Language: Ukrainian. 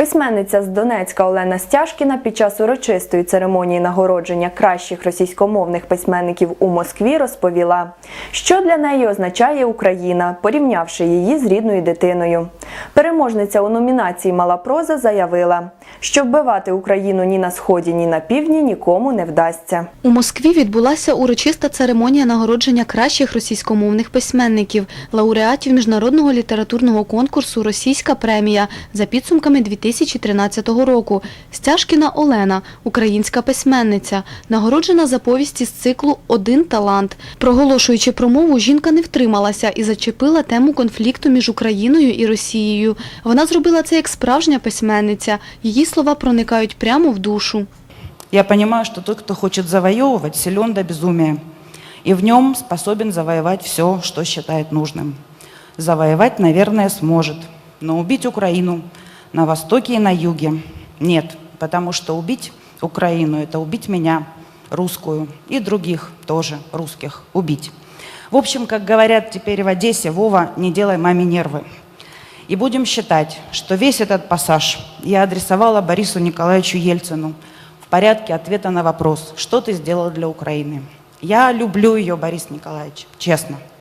Письменниця з Донецька Олена Стяжкіна під час урочистої церемонії нагородження кращих російськомовних письменників у Москві розповіла, що для неї означає Україна, порівнявши її з рідною дитиною. Переможниця у номінації Мала проза заявила, що вбивати Україну ні на сході, ні на півдні нікому не вдасться. У Москві відбулася урочиста церемонія нагородження кращих російськомовних письменників, лауреатів міжнародного літературного конкурсу Російська премія за підсумками 2013 року. Стяжкіна Олена, українська письменниця, нагороджена за повісті з циклу Один талант. Проголошуючи промову, жінка не втрималася і зачепила тему конфлікту між Україною і Росією. Вона зробила це як справжня письменниця. Її слова проникають прямо в душу. Я понимаю, что тот, кто хочет завоевывать, силен до безумия. И в нем способен завоевать все, что считает нужным. Завоевать, наверное, сможет. Но убить Украину на востоке и на юге нет. Потому что убить Украину – это убить меня, русскую, и других тоже русских убить. В общем, как говорят теперь в Одессе, Вова, не делай маме нервы. И будем считать, что весь этот пассаж я адресовала Борису Николаевичу Ельцину в порядке ответа на вопрос, что ты сделал для Украины. Я люблю ее, Борис Николаевич, честно.